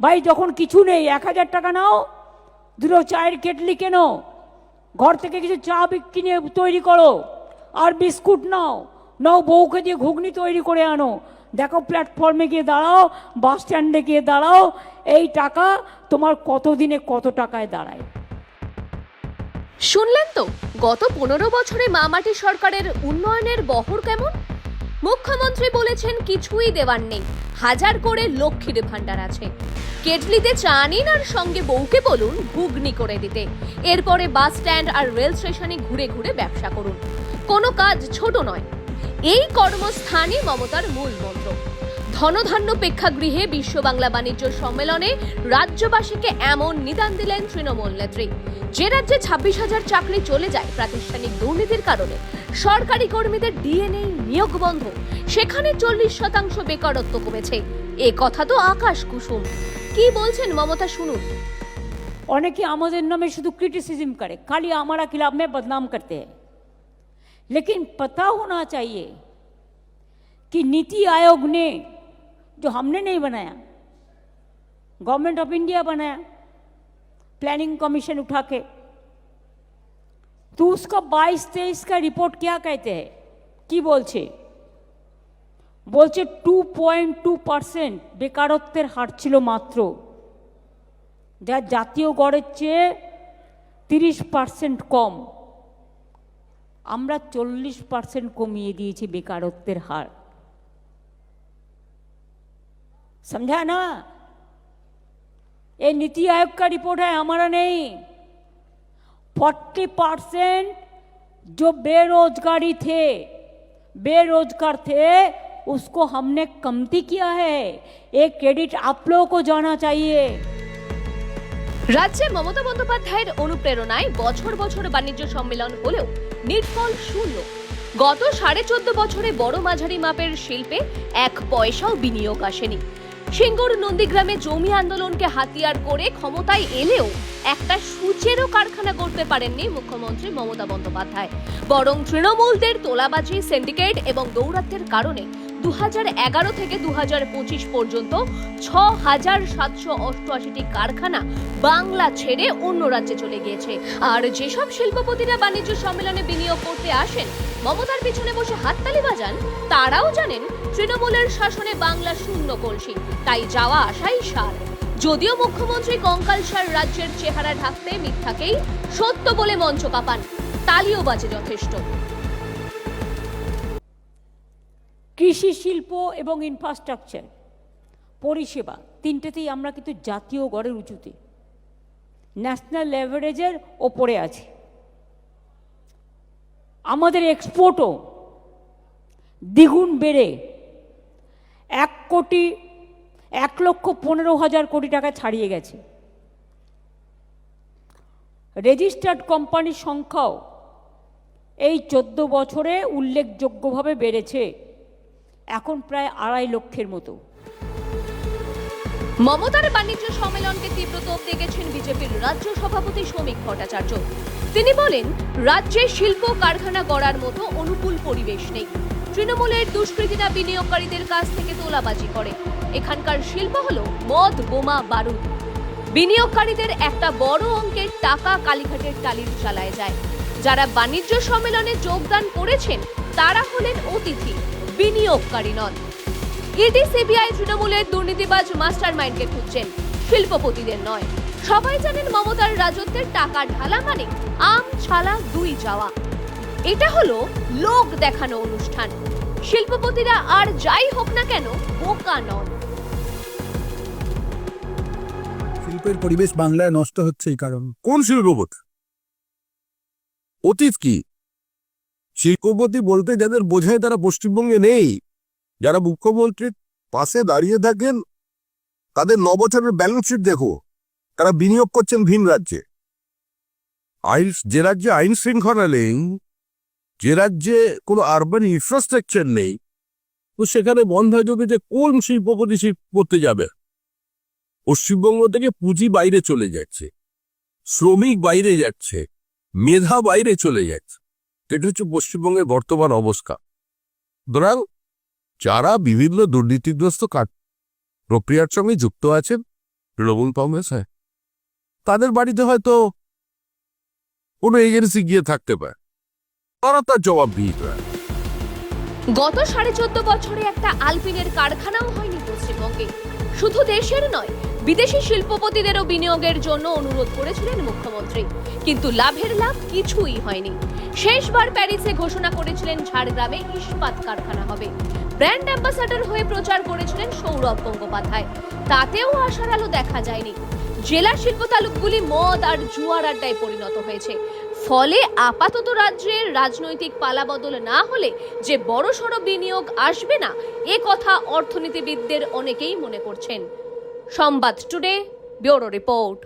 ভাই, যখন কিছু নেই, এক হাজার টাকা নাও। দুটো চায়ের কেটলি কেনো। ঘর থেকে কিছু চা কিনে তৈরি করো। আর বিস্কুট নাও। নাও বউকে দিয়ে ঘুগনি তৈরি করে আনো। দেখো প্ল্যাটফর্মে গিয়ে দাঁড়াও, বাস স্ট্যান্ডে গিয়ে দাঁড়াও। এই টাকা তোমার কত দিনে কত টাকায় দাঁড়ায়? শুনলেন তো? গত পনেরো বছরে মামাটি সরকারের উন্নয়নের বহর কেমন? মুখ্যমন্ত্রী বলেছেন কিছুই দেওয়ার নেই। হাজার করে লক্ষ্মীর ভাণ্ডার আছে। কেটলিতে চা নিন আর সঙ্গে বউকে বলুন ঘুগনি করে দিতে। এরপরে বাস স্ট্যান্ড আর রেল স্টেশনে ঘুরে ঘুরে ব্যবসা করুন। কোনো কাজ ছোট নয়। এই কর্মস্থানই মমতার মূল মন্ত্র। ধনধান্য প্রেক্ষাগৃহে বিশ্ব বাংলা বাণিজ্য সম্মেলনে রাজ্যবাসীকে এমন নিদান দিলেন তৃণমূল নেত্রী যে রাজ্যে ছাব্বিশ হাজার চাকরি চলে যায় প্রাতিষ্ঠানিক দুর্নীতির কারণে সরকারি কর্মীদের ডিএনএ নিয়োগ বন্ধ সেখানে চল্লিশ শতাংশ বেকারত্ব কমেছে এ কথা তো আকাশ কুসুম কি বলছেন মমতা শুনুন অনেকে আমাদের নামে শুধু क्रिटिसिज्म करे खाली हमारा खिलाफ में बदनाम करते हैं लेकिन पता होना चाहिए कि नीति आयोग ने जो हमने नहीं बनाया गवर्नमेंट ऑफ इंडिया बनाया प्लानिंग कमीशन उठा के तो उसका बाईस तेईस का रिपोर्ट क्या कहते हैं কি বলছে বলছে টু পয়েন্ট টু পার্সেন্ট বেকারত্বের হার ছিল মাত্র যা জাতীয় গড়ের চেয়ে তিরিশ পার্সেন্ট কম আমরা চল্লিশ পার্সেন্ট কমিয়ে দিয়েছি বেকারত্বের হার समझा ना ये नीति आयोग का रिपोर्ट है हमारा नहीं फोर्टी परसेंट जो बेरोजगारी थे बेरोजगार थे उसको हमने कमती किया है ये क्रेडिट आप लोगों को जाना चाहिए রাজ্যে মমতা বন্দ্যোপাধ্যায়ের অনুপ্রেরণায় বছর বছর বাণিজ্য সম্মেলন হলেও নির্ফল শূন্য গত সাড়ে চোদ্দ বছরে বড় মাঝারি মাপের শিল্পে এক পয়সাও বিনিয়োগ আসেনি সিঙ্গুর নন্দীগ্রামে জমি আন্দোলনকে হাতিয়ার করে ক্ষমতায় এলেও একটা সুচেরও কারখানা করতে পারেননি মুখ্যমন্ত্রী মমতা বন্দ্যোপাধ্যায়। বরং তৃণমূলদের তোলাবাজি, সিন্ডিকেট এবং দৌরাত্মের কারণে দু এগারো থেকে দু পঁচিশ পর্যন্ত ছ হাজার সাতশো অষ্টআশিটি কারখানা বাংলা ছেড়ে অন্য রাজ্যে চলে গিয়েছে। আর যেসব শিল্পপতিরা বাণিজ্য সম্মেলনে বিনিয়োগ করতে আসেন, মমতার পিছনে বসে হাততালি বাজান, তারাও জানেন তৃণমূলের শাসনে বাংলা শূন্য কলসি, তাই যাওয়া আসাই সার। যদিও মুখ্যমন্ত্রী কঙ্কাল সার রাজ্যের চেহারা ঢাকতে মিথ্যাকেই সত্য বলে মঞ্চ কাঁপান, তালিও বাজে যথেষ্ট। কৃষি শিল্প এবং ইনফ্রাস্ট্রাকচার পরিষেবা, তিনটেতেই আমরা কিন্তু জাতীয় গড়ের উঁচুতে। ন্যাশনাল লেভারেজের ওপরে আছি। আমাদের এক্সপোর্টও দ্বিগুণ বেড়ে এক কোটি, এক লক্ষ পনেরো হাজার কোটি টাকা ছাড়িয়ে গেছে। রেজিস্টার্ড কোম্পানির সংখ্যাও এই চোদ্দ বছরে উল্লেখযোগ্যভাবে বেড়েছে। এখন প্রায় আড়াই লক্ষের মতো। মমতার বাণিজ্য সম্মেলনকে তীব্র তোপ দেখেছেন বিজেপির রাজ্য সভাপতি শ্রমিক ভট্টাচার্য। তিনি বলেন, রাজ্যে শিল্প কারখানা গড়ার মতো অনুকূল পরিবেশ নেই। তৃণমূলের দুষ্কৃতীরা বিনিয়োগকারীদের কাছ থেকে তোলাবাজি করে। এখানকার শিল্প হল মদ, বোমা, বারুদ। বিনিয়োগকারীদের একটা বড় অঙ্কের টাকা কালীঘাটের টালির চালায় যায়। যারা বাণিজ্য সম্মেলনে যোগদান করেছেন, তারা হলেন অতিথি। বিনিয়োগকারী নন। ইডি সিবিআই তৃণমূলের দুর্নীতিবাজ মাস্টার মাইন্ডকে খুঁজছেন শিল্পপতিদের নয়। সবাই জানেন মমতার রাজত্বের টাকা ঢালা মানে আম ছালা দুই যাওয়া। এটা হলো লোক দেখানো অনুষ্ঠান। শিল্পপতিরা আর যাই হোক না কেন বোকা নন। শিল্পের পরিবেশ বাংলায় নষ্ট হচ্ছে এই কারণ। কোন শিল্পপতি? অতীত কি? শিল্পপতি বলতে যাদের বোঝায় তারা পশ্চিমবঙ্গে নেই। যারা মুখ্যমন্ত্রীর পাশে দাঁড়িয়ে থাকেন, তাদের ন বছরের ব্যালেন্স শিট দেখো। তারা বিনিয়োগ করছেন ভিন রাজ্যে। আইন, যে রাজ্যে আইন শৃঙ্খলা নেই, যে রাজ্যে কোনো আরবান ইনফ্রাস্ট্রাকচার নেই, তো সেখানে বন্ধ হয়ে যে কোন শিল্পপতি শিল্প করতে যাবে? পশ্চিমবঙ্গ থেকে পুঁজি বাইরে চলে যাচ্ছে, শ্রমিক বাইরে যাচ্ছে, মেধা বাইরে চলে যাচ্ছে। এটা হচ্ছে পশ্চিমবঙ্গের বর্তমান অবস্থা। সুতরাং যারা বিভিন্ন দুর্নীতিগ্রস্ত কাজ প্রক্রিয়ার সঙ্গে যুক্ত আছেন, তৃণমূল কংগ্রেস হ্যাঁ তাদের বাড়িতে হয়তো কোনো এজেন্সি গিয়ে থাকতে পারে। তারা তার জবাব দেয় গত সাড়ে চোদ্দ বছরে একটা আলপিনের কারখানাও হয়নি পশ্চিমবঙ্গে। শুধু দেশের নয় বিদেশি শিল্পপতিদেরও বিনিয়োগের জন্য অনুরোধ করেছিলেন মুখ্যমন্ত্রী। কিন্তু লাভের লাভ কিছুই হয়নি। শেষবার প্যারিসে ঘোষণা করেছিলেন ঝাড়গ্রামে ইস্পাত কারখানা হবে। ব্র্যান্ড অ্যাম্বাসাডর হয়ে প্রচার করেছিলেন সৌরভ গঙ্গোপাধ্যায়। তাতেও আশার আলো দেখা যায়নি। জেলা শিল্প তালুকগুলি মদ আর জুয়ার আড্ডায় পরিণত হয়েছে। ফলে আপাতত রাজ্যের রাজনৈতিক পালাবদল না হলে যে বড়সড় বিনিয়োগ আসবে না, এ কথা অর্থনীতিবিদদের অনেকেই মনে করছেন। সংবাদ টুডে ব্যুরো রিপোর্ট।